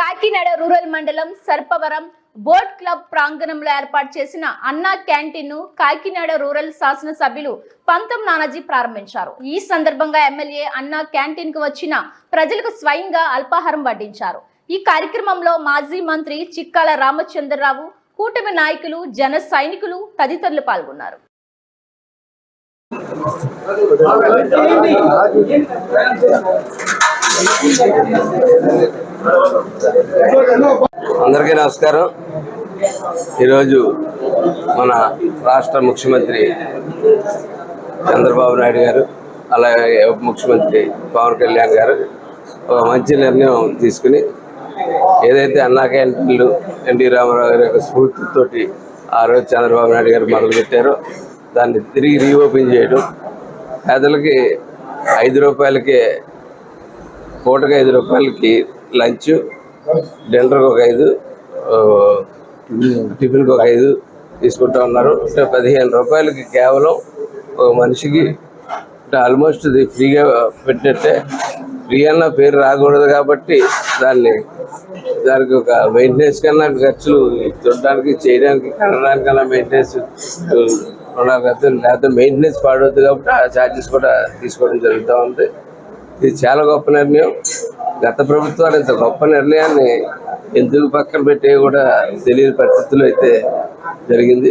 Kakinada rural మండలం Sarpavaram boat club ప్రాంగణంలో ఏర్పాటు చేసిన అన్నా క్యాంటీన్ను కాకినాడ రూరల్ శాసనసభ్యులు పంతం నానాజీ ప్రారంభించారు. ఈ సందర్భంగా ఎమ్మెల్యే అన్నా క్యాంటీన్కు వచ్చిన ప్రజలకు స్వయంగా అల్పాహారం వడ్డించారు. ఈ కార్యక్రమంలో మాజీ మంత్రి చిక్కాల రామచంద్రరావు కూటమి నాయకులు జన సైనికులు తదితరులు పాల్గొన్నారు. అందరికీ నమస్కారం. ఈరోజు మన రాష్ట్ర ముఖ్యమంత్రి చంద్రబాబు నాయుడు గారు అలాగే ఉప ముఖ్యమంత్రి పవన్ కళ్యాణ్ గారు ఒక మంచి నిర్ణయం తీసుకుని ఏదైతే అన్నా క్యాంటీన్లు ఎన్టీ రామారావు గారి యొక్క స్ఫూర్తితోటి ఆ రోజు చంద్రబాబు నాయుడు గారు మొదలుపెట్టారో దాన్ని తిరిగి రీఓపెన్ చేయడం పేదలకి ఐదు రూపాయలకే పూటకి ఐదు రూపాయలకి లంచ్ డిన్నర్కి ఒక ఐదు టిఫిన్కి ఒక ఐదు తీసుకుంటా ఉన్నారు. అంటే పదిహేను రూపాయలకి కేవలం ఒక మనిషికి ఆల్మోస్ట్ ఇది ఫ్రీగా పెట్టినట్టే. ఫ్రీ అన్న పేరు రాకూడదు కాబట్టి దాన్ని దానికి ఒక మెయింటెనెన్స్ కన్నా ఖర్చులు చూడడానికి చేయడానికి కనడానికన్నా మెయింటెనెన్స్ ఉండాలి కదా లేకపోతే మెయింటెనెన్స్ పాడవద్దు కాబట్టి ఆ ఛార్జెస్ కూడా తీసుకోవడం జరుగుతూ ఉంది. ఇది చాలా గొప్ప నిర్ణయం. గత ప్రభుత్వాలు ఇంత గొప్ప నిర్ణయాన్ని ఎందుకు పక్కన పెట్టే కూడా తెలియని పరిస్థితులు అయితే జరిగింది.